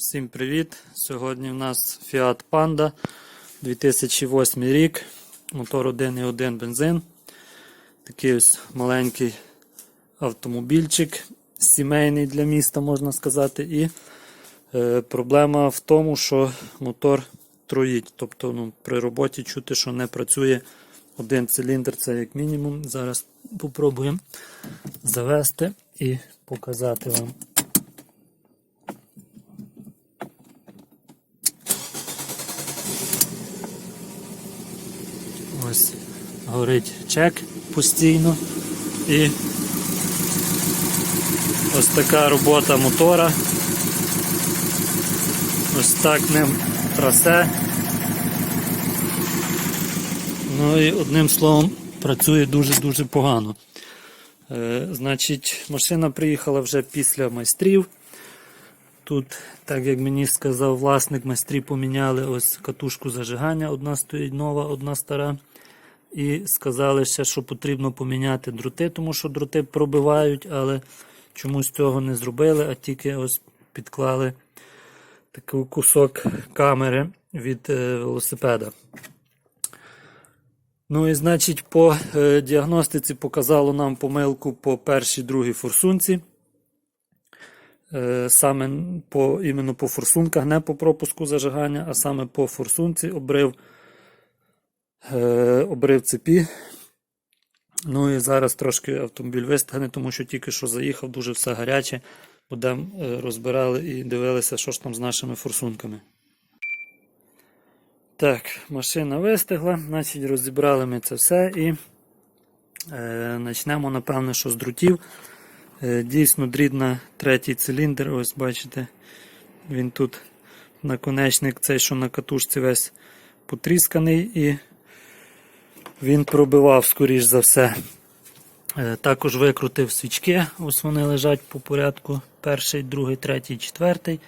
Всім привіт! Сьогодні в нас Fiat Panda 2008 рік, мотор 1.1 бензин. Такий ось маленький автомобільчик, сімейний для міста, можна сказати. І е, проблема в тому, що мотор троїть. Тобто ну, при роботі чути, що не працює один циліндр, це як мінімум. Зараз попробуємо завести і показати вам. Ось горить чек постійно. І ось така робота мотора. Ось так ним трасе. Ну і одним словом працює дуже-дуже погано. Е, значить, машина приїхала вже після майстрів. Тут, так як мені сказав власник, майстрі поміняли ось катушку зажигання, одна стоїть нова, одна стара. І сказали ще, що потрібно поміняти дроти, тому що дроти пробивають, але чомусь цього не зробили, а тільки ось підклали такий кусок камери від е, велосипеда. Ну і значить, по е, діагностиці показало нам помилку по першій другій форсунці. Е, саме по, іменно по форсунках, не по пропуску зажигання, а саме по форсунці обрив, обрив цепі. Ну і зараз трошки автомобіль вистигне, тому що тільки що заїхав, дуже все гаряче. Будемо е, розбирали і дивилися, що ж там з нашими форсунками. Так, машина вистигла, значить розібрали ми це все і е, почнемо, напевно, що з друтів. Е, Дійсно, дріт на третій циліндр, ось бачите, він тут наконечник, цей, що на катушці весь потрісканий, і він пробивав, скоріш за все. Е, Також викрутив свічки, ось вони лежать по порядку. Перший, другий, третій, четвертий.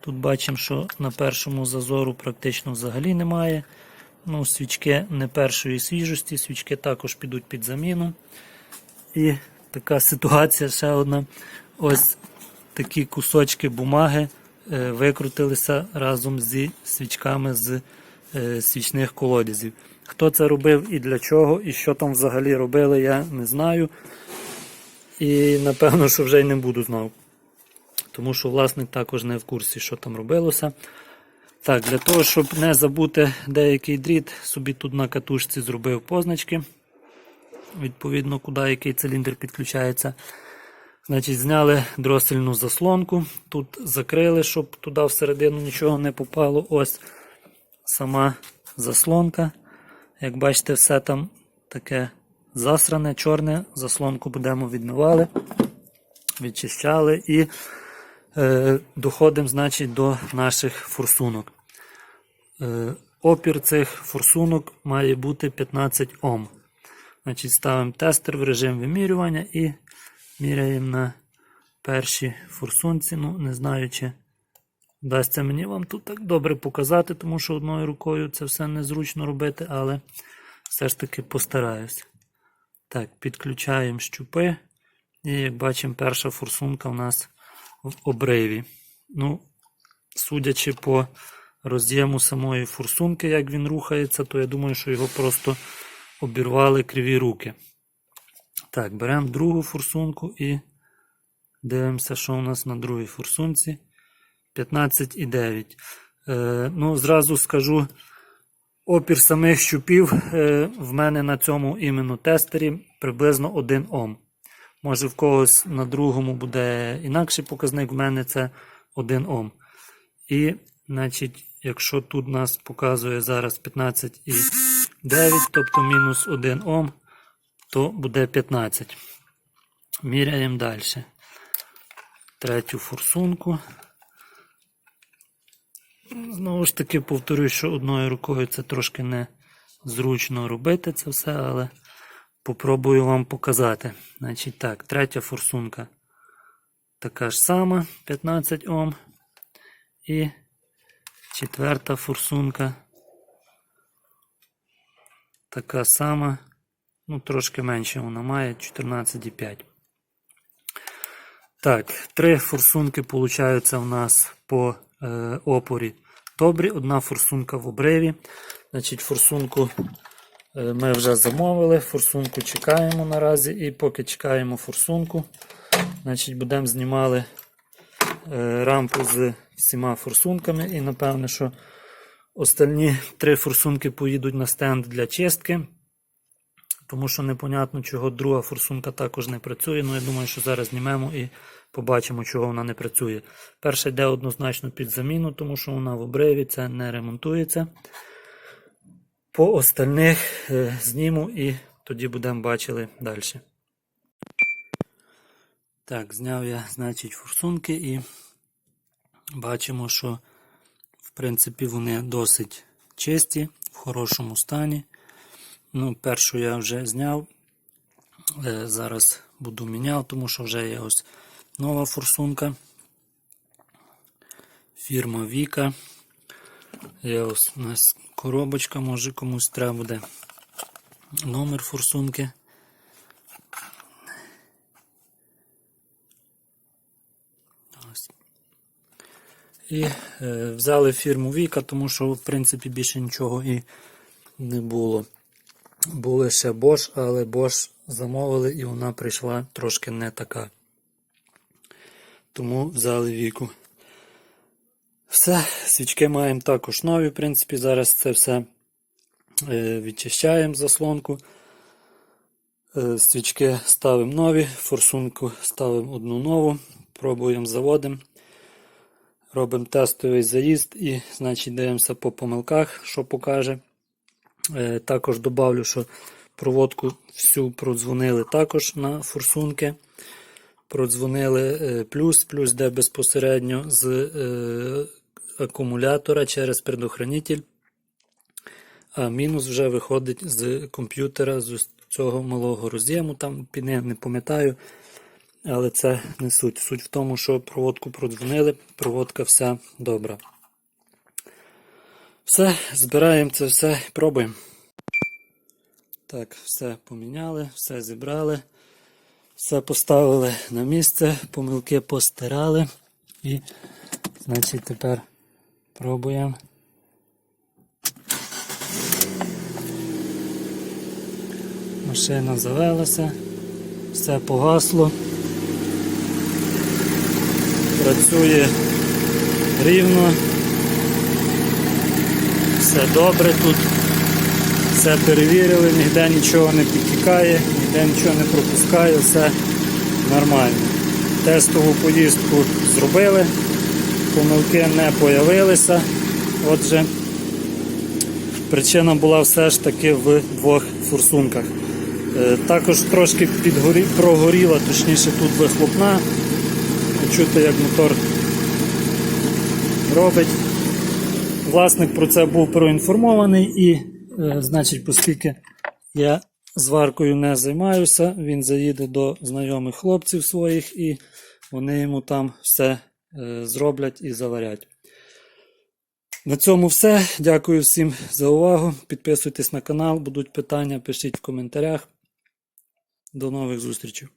Тут бачимо, що на першому зазору практично взагалі немає. Ну, Свічки не першої свіжості, свічки також підуть під заміну. І така ситуація ще одна. Ось такі кусочки бумаги е, викрутилися разом зі свічками з е, свічних колодязів. Хто це робив і для чого, і що там взагалі робили, я не знаю. І напевно, що вже й не буду знав. Тому що власник також не в курсі, що там робилося. Так, для того, щоб не забути деякий дріт, собі тут на катушці зробив позначки. Відповідно, куди який циліндр підключається. Значить, зняли дросельну заслонку. Тут закрили, щоб туди всередину нічого не попало. Ось сама заслонка. Як бачите, все там таке засране, чорне. Заслонку будемо відмивали, відчищали і е, доходимо значить, до наших форсунок. Е, опір цих форсунок має бути 15 Ом. Значить, ставимо тестер в режим вимірювання і міряємо на першій форсунці. Ну, не знаю, чи вдасться мені вам тут так добре показати, тому що одною рукою це все незручно робити, але все ж таки постараюсь. Так, підключаємо щупи. І як бачимо, перша форсунка у нас в обриві. Ну, судячи по роз'єму самої форсунки, як він рухається, то я думаю, що його просто обірвали криві руки. Так, беремо другу форсунку і дивимося, що у нас на другій форсунці. 15,9. Е, ну, зразу скажу, опір самих щупів е, в мене на цьому іменно тестері приблизно 1 Ом. Може в когось на другому буде інакший показник, в мене це 1 Ом. І, значить, якщо тут нас показує зараз 15,9, тобто мінус 1 Ом, то буде 15. Міряємо далі. Третю форсунку. Знову ж таки, повторюю, що одною рукою це трошки не зручно робити це все, але попробую вам показати. Значить так, третя форсунка така ж сама, 15 Ом. І четверта форсунка така сама, ну трошки менше вона має 14,5. Так, три форсунки получаються у нас по е, опорі добрі, одна форсунка в обриві. Значить, форсунку е, ми вже замовили, форсунку чекаємо наразі, і поки чекаємо форсунку, значить, будемо знімали е, рампу з всіма форсунками. І напевне, що остальні три форсунки поїдуть на стенд для чистки. Тому що непонятно, чого друга форсунка також не працює. Ну, я думаю, що зараз знімемо і побачимо, чого вона не працює. Перша йде однозначно під заміну, тому що вона в обриві, це не ремонтується. По остальних е, зніму і тоді будемо бачили далі. Так, зняв я, значить, форсунки і бачимо, що в принципі вони досить чисті, в хорошому стані. Ну, першу я вже зняв. Е, Зараз буду міняв, тому що вже є ось нова форсунка. Фірма Віка. Є у нас коробочка, може комусь треба буде номер форсунки. Ось. І е, взяли фірму Віка, тому що, в принципі, більше нічого і не було. Були ще Bosch, але Bosch замовили і вона прийшла трошки не така. Тому взяли віку. Все, свічки маємо також нові. В принципі, зараз це все е, відчищаємо заслонку. Е, Свічки ставимо нові, форсунку ставимо одну нову, пробуємо заводимо. Робимо тестовий заїзд і, значить, дивимося по помилках, що покаже. Е, Також добавлю, що проводку всю продзвонили також на форсунки. Продзвонили е, плюс, плюс де безпосередньо з е, акумулятора через предохранитель. А мінус вже виходить з комп'ютера, з цього малого роз'єму. Там піни не пам'ятаю. Але це не суть. Суть в тому, що проводку продзвонили, проводка вся добра. Все, збираємо це все, пробуємо. Так, все поміняли, все зібрали, все поставили на місце, помилки постирали і, значить, тепер пробуємо. Машина завелася, все погасло. Працює рівно. Все добре тут. Все перевірили, ніде нічого не підтікає, ніде нічого не пропускає, все нормально. Тестову поїздку зробили, помилки не появилися. Отже, причина була все ж таки в двох форсунках. Е, Також трошки підгорі... прогоріла, точніше тут вихлопна. Чути, як мотор робить. Власник про це був проінформований і, значить, оскільки я зваркою не займаюся, він заїде до знайомих хлопців своїх і вони йому там все е, зроблять і заварять. На цьому все. Дякую всім за увагу. Підписуйтесь на канал, будуть питання, пишіть в коментарях. До нових зустрічей.